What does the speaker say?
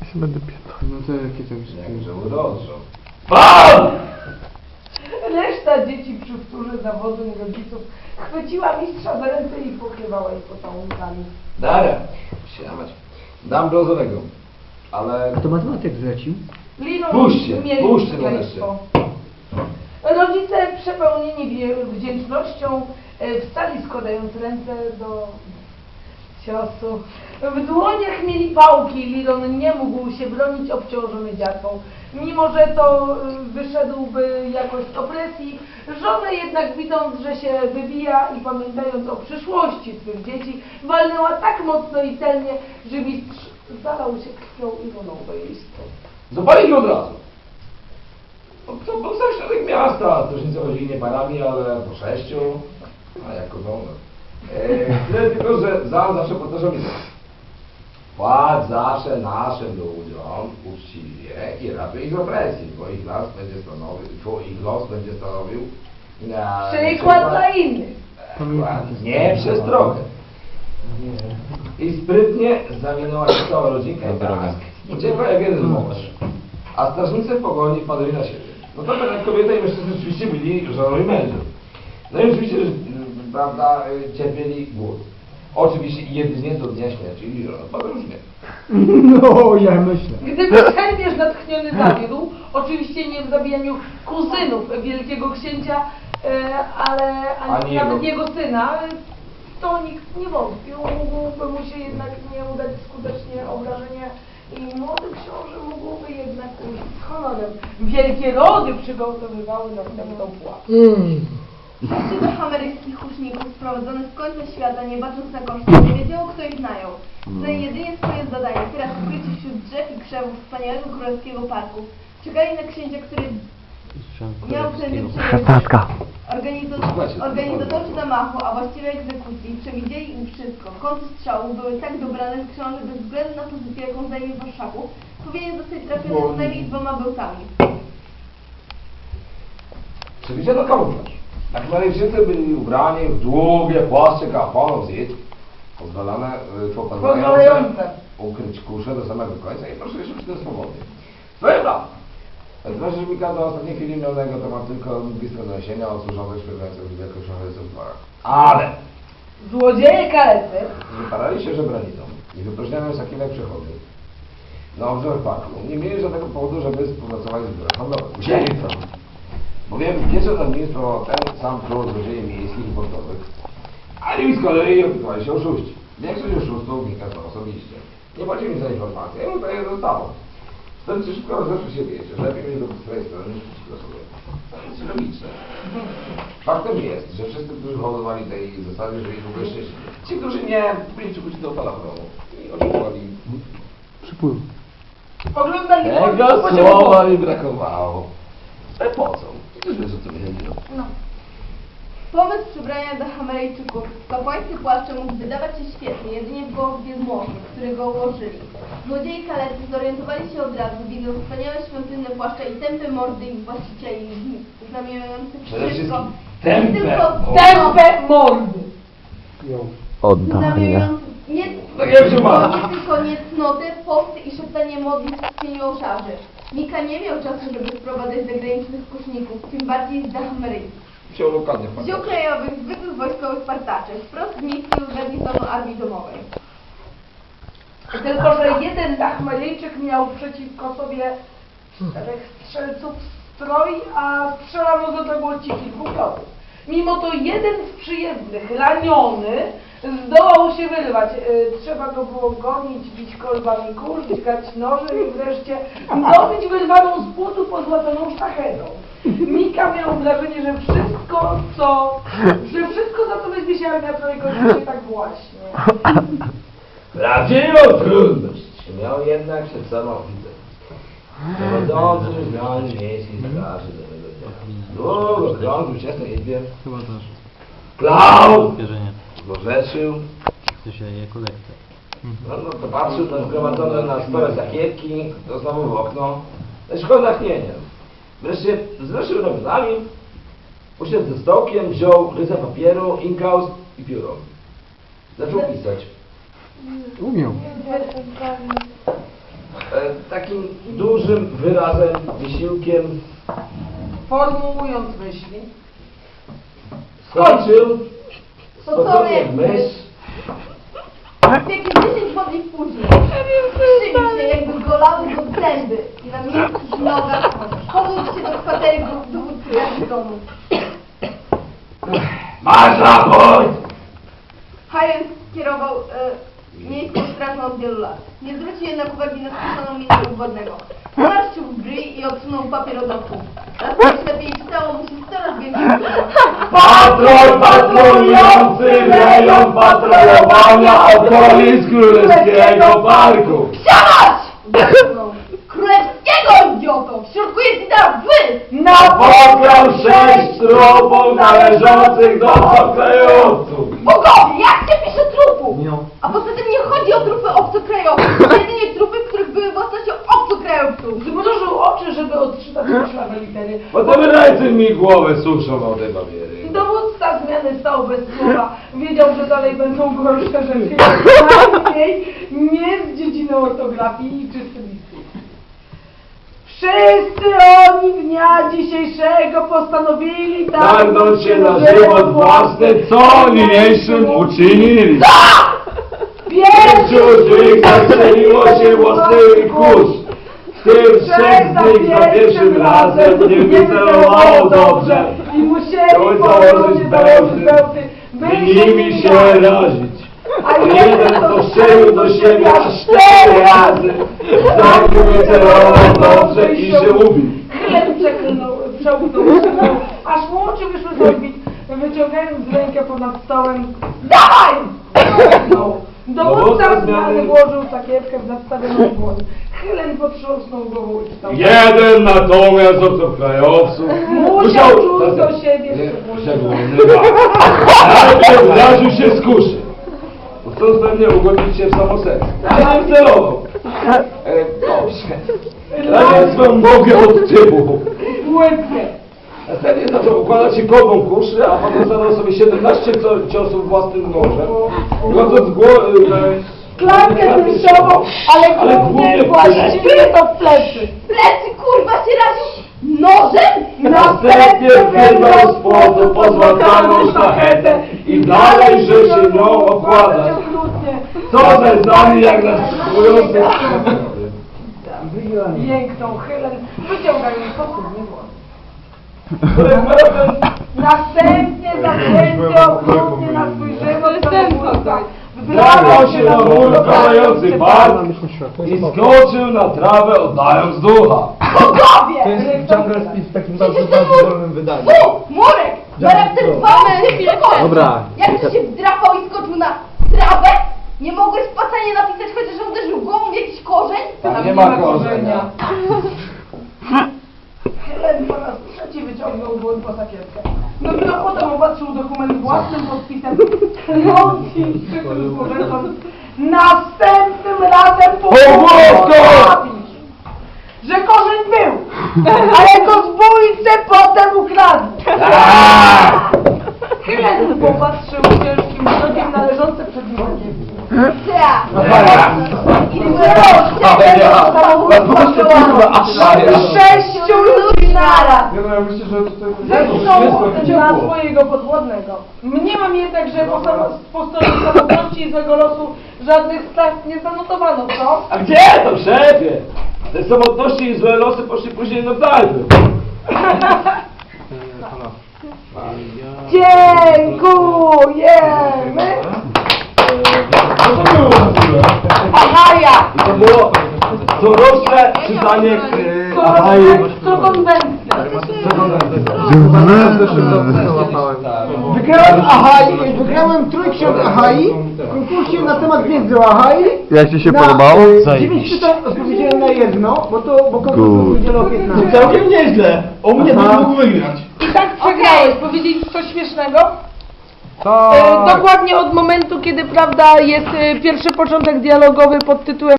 Ja się będę pierdolił. No to jakie to jest? Jakże urodzą. PAN! Reszta dzieci przy wtórze zawodu rodziców chwyciła mistrza za ręce i pokrywała jej pocałunkami. Daria, siadać. Dam brązowego. Ale A to matematyk zlecił? Liną Puśćcie, mieli puśćcie przekleństwo. Rodzice przepełnieni wie- wdzięcznością e, wstali składając ręce do ciosu. W dłoniach mieli pałki, Liron nie mógł się bronić obciążony dziatwą. Mimo, że to e, wyszedłby jakoś z opresji, żona jednak widząc, że się wybija i pamiętając o przyszłości swych dzieci, walnęła tak mocno i celnie, że mistrz zalał się krwią i runął do jej od razu. To był sam środek miasta. Też nie chodzili nie parami, ale po sześciu. A jako żonę. Eee, tyle tylko, że za zawsze powtarzam mi Płać zawsze naszym ludziom uczciwie i ratuj ich z opresji, bo ich los będzie stanowił, twój ich los będzie stanowił na Przykład dla innych. Dokładnie. Nie przez drogę. I sprytnie zawinęła się cała rodzinka i tak. Uciekła jak jeden mąż. A strażnicy w pogoni wpadli na siebie. No to tak jak kobieta i mężczyzna rzeczywiście byli żoną i mężem. No i oczywiście, że, prawda, y, cierpieli głód. Oczywiście jedynie do dnia śmierci i podróżnie. No, ja myślę. Gdyby Helmierz natchniony zawiódł, oczywiście nie w zabijaniu kuzynów wielkiego księcia, e, ale ani, Ani nawet jego. jego syna, e, to nikt nie wątpił. Mógłby mu się jednak nie udać skutecznie obrażenia i młody książę mógłby jednak z honorem. Wielkie rody przygotowywały następną płacę. Wszyscy do hameryjskich huczników sprowadzony z końca świata, nie bacząc na koszty, nie wiedziało, kto ich najął. Za jedynie swoje zadanie, teraz ukryci wśród drzew i krzewów wspaniałego królewskiego parku, czekali na księcia, który miał przejąć Szesnastka. Organizo- Organizatorzy zamachu, a właściwie egzekucji, przewidzieli im wszystko. Kąty strzału były tak dobrane, że książę bez względu na pozycję, jaką zajmie w Warszawu, powinien zostać trafiony co najmniej dwoma bełtami. Przewidziano kamuflaż. Jak Maryjczycy byli ubrani w długie płaszcze it, pozwalane, y, pozwalające ukryć kuszę do samego końca i proszę się przy tym prawo. Znaczy, że Mika do ostatniej chwili miał na jego temat tylko blistre doniesienia o służonych śpiewających w wielkość w dworach. Ale Złodzieje kalety wyparali się żebraniną i wypróżniają sakiewek przychodni na obszar parku. Nie mieli żadnego powodu, żeby współpracować z biurem handlowym. Musieli to. Bowiem nad nimi sprawował ten sam król złodziei miejskich i portowych. A nimi z kolei opiekowali się oszuści. Większość oszustów wnika to osobiście. Nie płaci mi za informacje, ja mu to je zostało. Wtedy szybko rozeszły się wiecie, że lepiej mieć po swojej stronie niż przeciwko sobie. To jest logiczne. Faktem jest, że wszyscy, którzy hołdowali tej zasadzie, żyli długo szczęśliwie. Ci, którzy nie, byli przykuci do palabronu i oczekiwali Przypływ. oglądali tego słowa mi brakowało. Ale po co? Już wiesz, o co mi chodziło. No. Pomysł przybrania do Hameryjczyków w kapłańskie płaszcze mógł wydawać się świetny, jedynie w głowie zmłoku, który go ułożyli. Złodziei kalecy zorientowali się od razu, widząc wspaniałe świątynne płaszcze i tępe mordy ich właścicieli, znamionujących Przede wszystko, wszystkim tępe tylko mordy. Tępe mordy. Oddanie. znamionujących nie, Tak jak się ma. nie tylko niecnotę, posty i szeptanie modlitw w cieniu oszarzy. Mika nie miał czasu, żeby sprowadzać zagranicznych kuszników, tym bardziej z Hameryjskich. Wziął Wziął krajowych, zwykłych wojskowych partaczy, wprost z miejskiego garnizonu armii domowej. Tylko, że jeden Dachmaryjczyk miał przeciwko sobie czterech strzelców stroj, a strzelano z odległości kilku kroków. Mimo to jeden z przyjezdnych, raniony, zdołał się wyrwać. E, Trzeba go było gonić, bić kolbami kurz, dźgać nożem i wreszcie zdobyć wyrwaną z płotu pozłaconą sztachetą. Mika miał wrażenie, że wszystko, co, że wszystko, za co weźmie się armia Trojko, się tak właśnie. Prawdziwą trudność miał jednak przed sobą widzę. Prowadzący zmiany miejskiej straży nowego dnia. Długo krążył ciasno izbie, Chyba też. klał, Wierzenie. Się je kolekcja. no, no to patrzył na zgromadzone na stole sakiewki, to znowu w okno, lecz szkoda natchnienia. Wreszcie zruszył ramionami, usiadł ze stołkiem, wziął rysę papieru, inkaus i pióro. Zaczął pisać. Umiał. Ten karny. takim dużym wyrazem, wysiłkiem Formułując myśli. skończył To co jak myśl. Jakieś 10 modlitw później. Się, jakby golały go zęby. I na miękkich nogach powódł się do kwatery dowódcy domu. Masz raport! Hayek kierował e, miejską strażą od wielu lat. Nie zwrócił jednak uwagi na spiszoną minę ugodnego. Zmarszczył brwi i odsunął papier od oczu. Lepiej stało mu się coraz więcej. Patrol patrolujący rejon patrolowania okolic Królewskiego Parku. Siadać! Westchnął. Królewskiego idioto! W środku jest i teraz wy! Napotkał sześć trupów należących do obcokrajowców. Bogowie, jak się pisze trupu? A poza tym nie chodzi o trupy obcokrajowców, jedynie trupy, których były własnością obcokrajowców. Zmrużył oczy, żeby odczytać myślawe litery. Potem rajcy mi głowę suszą o te papiery. Dowódca zmiany stał bez słowa. Wiedział, że dalej będą gorsze rzeczy. Najmniej nie z dziedziny ortografii i czystylistyki. Wszyscy oni dnia dzisiejszego postanowili Targnąć się na żywot własny, co niniejszym uczynili. Z nich zastrzeliło się własnymi kurz. Tym trzech z nich za pierwszym razem nie wycelowało dobrze. I musieli założyć bełty, i nimi się razić. A Jeden postrzelił do siebie aż cztery razy, zanim wycelował dobrze i się ubił. Chleb przeklinął, przełknął aż mu oczy wyszły z orbit, wyciągając rękę ponad stołem. Dawaj! Przełknął. Dowódca Dowódca zmiany zmiany- włożył sakiewkę w zastawioną dłoń. Chylen potrząsnął głową i wstał. Jeden natomiast od obcokrajowców Musiał czuć do siebie Nie, szczególnie. szczególny Najpierw zraził się z kuszy. Chcąc pewnie ugodzić się w samo serce. Ale celował. E, dobrze. Raził swoją nogę od tyłu. Błędnie. Następnie zaczął układać się korbą kuszy, a potem zadał sobie 17 co- ciosów własnym nożem. Godząc głowę... Klamkę tęczową, ale Ale głównie właściwie to w plecy. Plecy kurwa się raził nożem? Następnie wyrwał z płotu pozłataną szlachetę i dalej, że się nią okładać. Okrutnie. Co zeznani jak na skupujący Piękną Hylen wyciągając pochównie włos. Którym Następnie zaklęcie okrutnie na swój żywot samobójca. Wdrapał się na mur okalający park i skoczył na trawę oddając ducha. Bogowie! To jest Jungle Speed w takim bardzo, ten wolnym wydaniu. Fu! Murek! Charakter dwa Dobra. Jak to się wdrapał i skoczył na trawę? Nie mogłeś w pacanie napisać chociaż uderzył głową w jakiś korzeń? Tam nie ma korzenia. Hylen po raz trzeci wyciągnął dłoń po sakiewkę. No a potem opatrzył dokument własnym podpisem. I powrotem Następnym razem Pogłosko! że korzeń był, ale go zbójcy potem ukradli. Hylen popatrzył ciężkim wzrokiem należący przed nim. Sakiewki. Ja! Tak. I wreszcie Sześciu ludzi naraz! Ja, no, ja myślę, że tutaj... Zresztą na swojego podwodnego. Mniemam jednak, że po, samo, po stronie samotności i złego losu żadnych strat nie zanotowano, co? A gdzie to szefie? Te samotności i złe losy poszli później na tajmy. Dziękujemy! Co to było chwilę? Ahaja! I to było coroczne czytanie e? Wygrałem Ahai, wygrałem trójksiąg Ahai w konkursie na temat wiedzy o Ahai. Jak ci się Na, podobało? e, Dziewięć pytań odpowiedziałem na jedno, bo to, bo konkurs Good. był udzielał 15. Całkiem nieźle. O mnie Aha. byś mógł wygrać. I tak przegrałeś. Powiedzieć coś śmiesznego? E, dokładnie od momentu, kiedy prawda jest e, pierwszy początek dialogowy pod tytułem